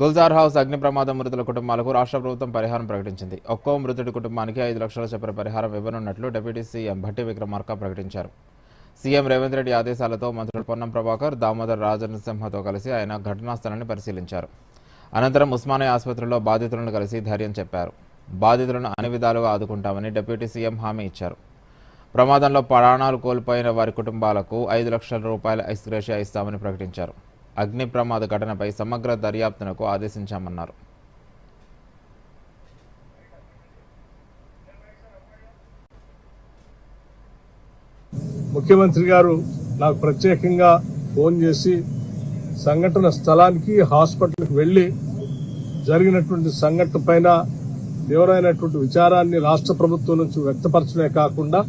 Gulzar house అగ్ని ప్రమాదం మృతుల కుటుంబాలకు రాష్ట్ర ప్రభుత్వం పరిహారం ప్రకటించింది. ఒక్కో మృతుడి కుటుంబానికి ఐదు లక్షల చొప్పున పరిహారం ఇవ్వనున్నట్లు డిప్యూటీ సీఎం భట్టి విక్రమార్క ప్రకటించారు. సీఎం రేవంత్ రెడ్డి ఆదేశాలతో మంత్రులు పొన్నం ప్రభాకర్ దామోదర్ రాజనసింహతో కలిసి ఆయన ఘటనా స్థలాన్ని పరిశీలించారు. అనంతరం ఉస్మానియా ఆసుపత్రిలో బాధితులను కలిసి ధైర్యం చెప్పారు. బాధితులను అన్ని విధాలుగా ఆదుకుంటామని డిప్యూటీ సీఎం హామీ ఇచ్చారు. ప్రమాదంలో ప్రాణాలు కోల్పోయిన వారి కుటుంబాలకు ఐదు లక్షల రూపాయల ఎక్స్గ్రేషియా ఇస్తామని ప్రకటించారు. అగ్ని ప్రమాద ఘటనపై సమగ్ర దర్యాప్తునకు ఆదేశించామన్నారు. ముఖ్యమంత్రి గారు నాకు ప్రత్యేకంగా ఫోన్ చేసి సంఘటన స్థలానికి హాస్పిటల్కి వెళ్ళి జరిగినటువంటి సంఘటన పైన తీవ్రమైనటువంటి విచారాన్ని రాష్ట్ర ప్రభుత్వం నుంచి వ్యక్తపరచడమే కాకుండా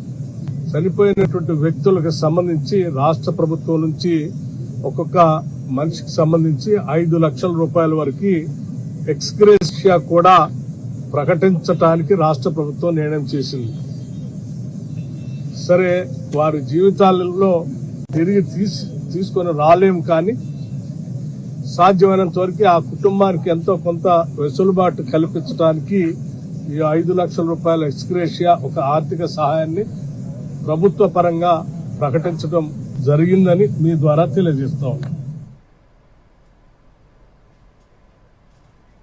చనిపోయినటువంటి వ్యక్తులకు సంబంధించి రాష్ట్ర ప్రభుత్వం నుంచి ఒక్కొక్క మనిషికి సంబంధించి ఐదు లక్షల రూపాయల వరకు ఎక్స్గ్రేషియా కూడా ప్రకటించటానికి రాష్ట్ర ప్రభుత్వం నిర్ణయం చేసింది. సరే వారి జీవితాలలో తిరిగి తీసి తీసుకొని రాలేము కానీ సాధ్యమైనంత వరకు ఆ కుటుంబానికి ఎంతో కొంత వెసులుబాటు కల్పించడానికి ఈ ఐదు లక్షల రూపాయల ఎక్స్గ్రేషియా ఒక ఆర్థిక సహాయాన్ని ప్రభుత్వ పరంగా ప్రకటించడం జరిగిందని మీ ద్వారా తెలియజేస్తా.